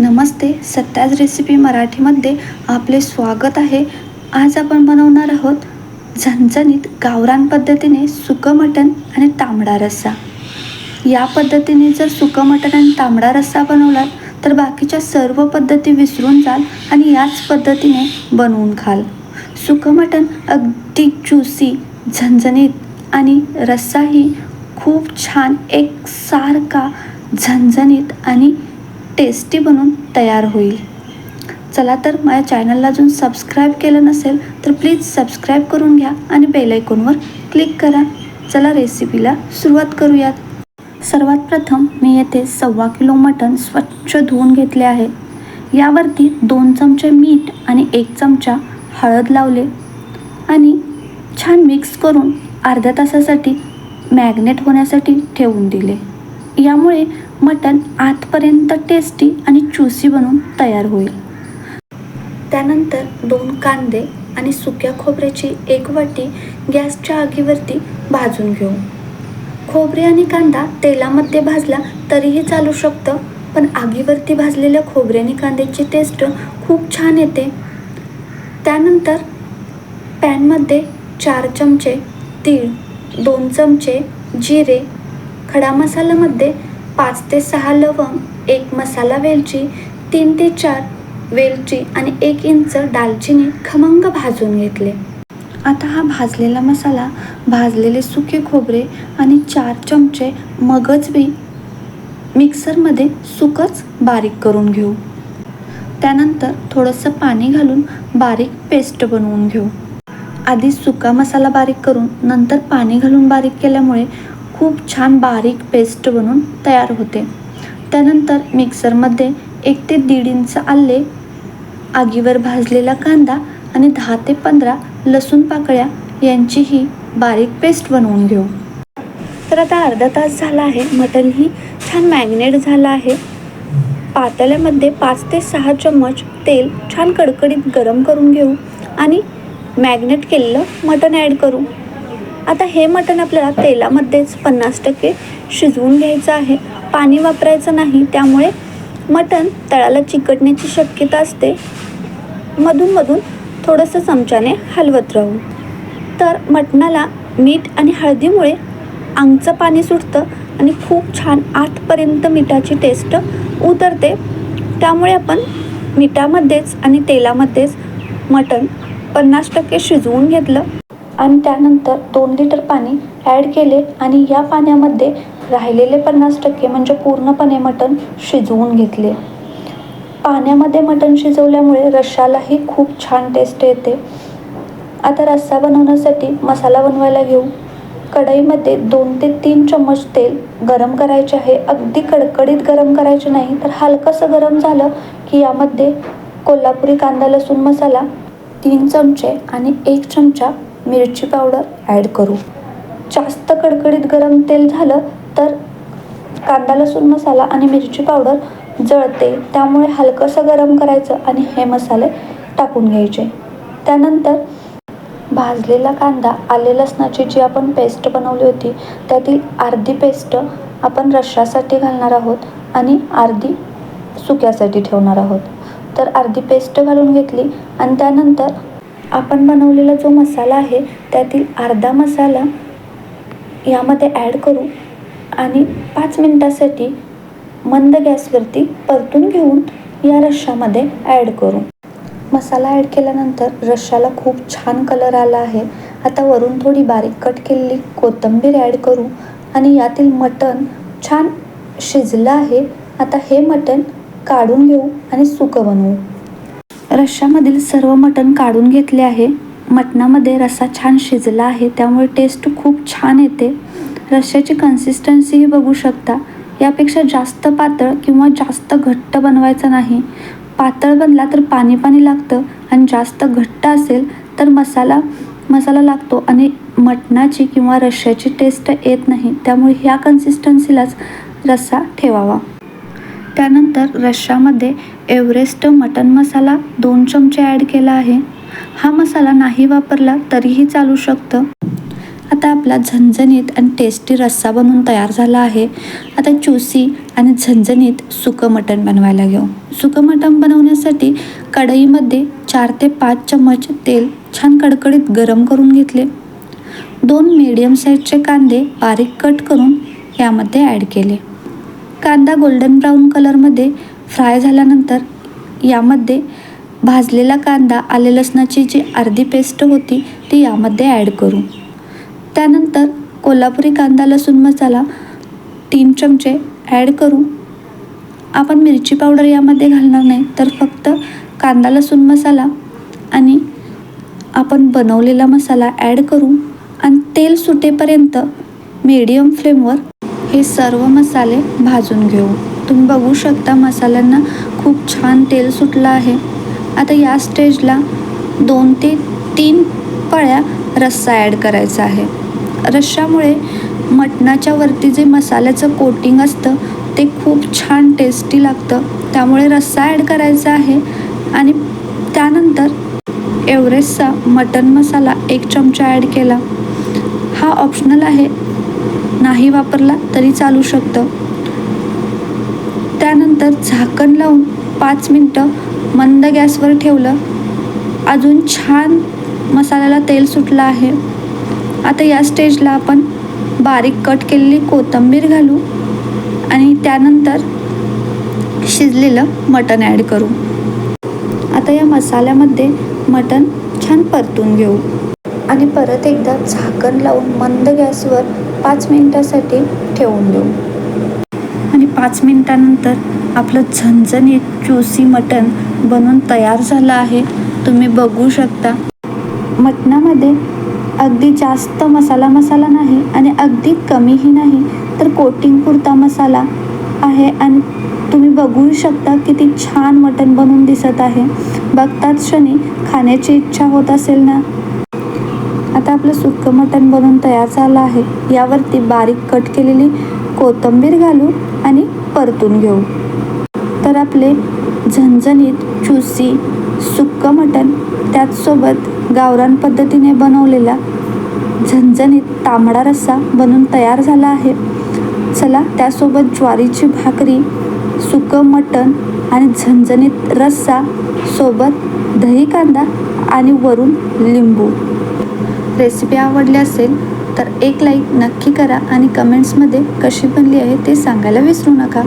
नमस्ते Satya's recipe मराठीमध्ये आपले स्वागत आहे. आज आपण बनवणार आहोत झणझणीत गावरान पद्धतीने सुकं मटण आणि तांबडा रस्सा. या पद्धतीने जर सुकं मटण आणि तांबडा रस्सा बनवलात तर बाकीच्या सर्व पद्धती विसरून जाल आणि याच पद्धतीने बनवून खाल. सुकं मटण अगदी ज्युसी झणझणीत आणि रस्साही खूप छान एक सारखा झणझणीत आणि टेस्टी बनून तयार होईल. चला तर माझ्या चॅनलला अजून सबस्क्राईब केलं नसेल तर प्लीज सबस्क्राईब करून घ्या आणि बेल आयकॉनवर क्लिक करा. चला रेसिपीला सुरुवात करूयात. सर्वात प्रथम मी येथे सव्वा किलो मटण स्वच्छ धुवून घेतले आहे. यावरती दोन चमचे मीठ आणि एक चमचा हळद लावले आणि छान मिक्स करून अर्ध्या तासासाठी मॅग्नेट होण्यासाठी ठेवून दिले. यामुळे मटण आतपर्यंत टेस्टी आणि चुसी बनून तयार होईल. त्यानंतर दोन कांदे आणि सुक्या खोबऱ्याची एक वाटी गॅसच्या आगीवरती भाजून घेऊ. खोबरे आणि कांदा तेलामध्ये भाजला तरीही चालू शकतं पण आगीवरती भाजलेल्या खोबरे आणि कांद्याची टेस्ट खूप छान येते. त्यानंतर पॅनमध्ये चार चमचे तीळ दोन चमचे जिरे खडा मसाल्यामध्ये पाच ते सहा लवंग एक मसाला वेलची तीन ते चार वेलची आणि एक इंच दालचिनी खमंग भाजून घेतले. आता हा भाजलेला मसाला भाजलेले सुके खोबरे आणि चार चमचे मगज बी मिक्सरमध्ये सुकच बारीक करून घेऊ. त्यानंतर थोडंसं पाणी घालून बारीक पेस्ट बनवून घेऊ. आधी सुका मसाला बारीक करून नंतर पाणी घालून बारीक केल्यामुळे खूप छान बारीक पेस्ट बनून तयार होते. त्यानंतर मिक्सरमध्ये एक ते दीड इंच आले आगीवर भाजलेला कांदा आणि दहा ते पंधरा लसूण पाकळ्या यांचीही बारीक पेस्ट बनवून घेऊ. तर आता अर्धा तास झाला आहे मटणही छान मॅग्नेट झालं आहे. पातेल्यामध्ये पाच ते सहा चम्मच तेल छान कडकडीत गरम करून घेऊ आणि मॅग्नेट केलेलं मटण ॲड करू. आता हे मटण आपल्याला तेलामध्येच पन्नास टक्के शिजवून घ्यायचं आहे. पाणी वापरायचं नाही त्यामुळे मटण तळाला चिकटण्याची शक्यता असते. मधूनमधून थोडंसं चमच्याने हलवत राहू. तर मटणाला मीठ आणि हळदीमुळे आंगचं पाणी सुटतं आणि खूप छान आठपर्यंत मिठाची टेस्ट उतरते. त्यामुळे आपण मिठामध्येच आणि तेलामध्येच मटण पन्नास टक्के शिजवून घेतलं. आणि त्यानंतर दोन लिटर पाणी ॲड केले आणि या पाण्यामध्ये राहिलेले पन्नास टक्के म्हणजे पूर्णपणे मटण शिजवून घेतले. पाण्यामध्ये मटण शिजवल्यामुळे रश्शालाही खूप छान टेस्ट येते. आता रस्सा बनवण्यासाठी मसाला बनवायला घेऊ. कढईमध्ये दोन ते तीन चम्मच तेल गरम करायचे आहे. अगदी कडकडीत गरम करायचे नाही तर हलकंसं गरम झालं की यामध्ये कोल्हापुरी कांदा लसूण मसाला तीन चमचे आणि एक चमचा मिरची पावडर ॲड करू. जास्त कडकडीत गरम तेल झालं तर कांदा लसूण मसाला आणि मिरची पावडर जळते. त्यामुळे हलकंसं गरम करायचं आणि हे मसाले टाकून घ्यायचे. त्यानंतर भाजलेला कांदा आले लसणाची जी आपण पेस्ट बनवली होती त्यातील अर्धी पेस्ट आपण रश्शासाठी घालणार आहोत आणि अर्धी सुक्यासाठी ठेवणार आहोत. तर अर्धी पेस्ट घालून घेतली आणि त्यानंतर आपण बनवलेला जो मसाला आहे त्यातील अर्धा मसाला यामध्ये ॲड करू आणि पाच मिनटासाठी मंद गॅसवरती परतून घेऊन या रश्शामध्ये ॲड करू. मसाला ॲड केल्यानंतर रश्शाला खूप छान कलर आला आहे. आता वरून थोडी बारीक कट केलेली कोथिंबीर ॲड करू आणि यातील मटण छान शिजलं आहे. आता हे मटण काढून घेऊ आणि सुकं बनवू. रश्श्यामधील सर्व मटण काढून घेतले आहे. मटणामध्ये रस्सा छान शिजला आहे त्यामुळे टेस्ट खूप छान येते. रश्श्याची कन्सिस्टन्सीही बघू शकता. यापेक्षा जास्त पातळ किंवा जास्त घट्ट बनवायचं नाही. पातळ बनला तर पाणी पाणी लागतं आणि जास्त घट्ट असेल तर मसाला मसाला लागतो आणि मटणाची किंवा रश्श्याची टेस्ट येत नाही. त्यामुळे ह्या कन्सिस्टन्सीलाच रस्सा ठेवावा. त्यानंतर रश्शामध्ये एव्हरेस्ट मटन मसाला दोन चमचे ॲड केला आहे. हा मसाला नाही वापरला तरीही चालू शकतं. आता आपला झणझणीत आणि टेस्टी रस्सा बनवून तयार झाला आहे. आता चुसी आणि झणझणीत सुकं मटण बनवायला घेऊ. सुकं मटण बनवण्यासाठी कढईमध्ये चार ते पाच चम्मच तेल छान कडकडीत गरम करून घेतले. दोन मीडियम साईजचे कांदे बारीक कट करून यामध्ये ॲड केले. कांदा गोल्डन ब्राऊन कलरमध्ये फ्राय झाल्यानंतर यामध्ये भाजलेला कांदा आले लसणाची जी अर्धी पेस्ट होती ती यामध्ये ॲड करू. त्यानंतर कोल्हापुरी कांदा लसूण मसाला तीन चमचे ॲड करू. आपण मिरची पावडर यामध्ये घालणार नाही तर फक्त कांदा लसूण मसाला आणि आपण बनवलेला मसाला ॲड करू. आणि तेल सुटेपर्यंत मीडियम फ्लेमवर हे सर्व मसाले भाजून घेऊ. तुम्ही बघू शकता मसाल्यांना खूप छान तेल सुटलं आहे. आता या स्टेजला दोन ते तीन पळ्या रस्सा ॲड करायचा आहे. रश्शामुळे मटणाच्या वरती जे मसाल्याचं कोटिंग असतं ते खूप छान टेस्टी लागतं. त्यामुळे रस्सा ॲड करायचा आहे आणि त्यानंतर एव्हरेस्टचा मटन मसाला एक चमचा ॲड केला. हा ऑप्शनल आहे नाही वापरला तरी चालू शकतं. त्यानंतर झाकण लावून पाच मिनटं मंद गॅसवर ठेवलं. अजून छान मसाल्याला तेल सुटलं आहे. आता या स्टेजला आपण बारीक कट केलेली कोथिंबीर घालू आणि त्यानंतर शिजलेलं मटण ॲड करू. आता या मसाल्यामध्ये मटण छान परतून घेऊ. आणि परत एकदा झाकण लावून मंद गॅसवर पाच मिनिटासाठी ठेवून देऊ. आणि पाच मिनिटानंतर आपलं झणझणीत ज्युसी मटण बनवून तयार झालं आहे. तुम्ही बघू शकता. मटणामध्ये अगदी जास्त मसाला मसाला नाही आणि अगदी कमीही नाही तर कोटिंग पुरता मसाला आहे आणि तुम्ही बघू शकता किती छान मटण बनवून दिसत आहे. बघताच क्षणी खाण्याची इच्छा होत असेल ना? आता आपलं सुक्कं मटण बनवून तयार झालं आहे. यावरती बारीक कट केलेली कोथिंबीर घालू आणि परतून घेऊ. तर आपले झणझणीत चुसी सुक्कं मटण त्याचसोबत गावरान पद्धतीने बनवलेला झणझणीत तांबडा रस्सा बनून तयार झाला आहे. चला त्यासोबत ज्वारीची भाकरी सुकं मटण आणि झणझणीत रस्सा सोबत दही कांदा आणि वरून लिंबू. रेसिपी आवडली असेल तर एक लाईक नक्की करा आणि कमेंट्समध्ये कशी बनली आहे ते सांगायला विसरू नका.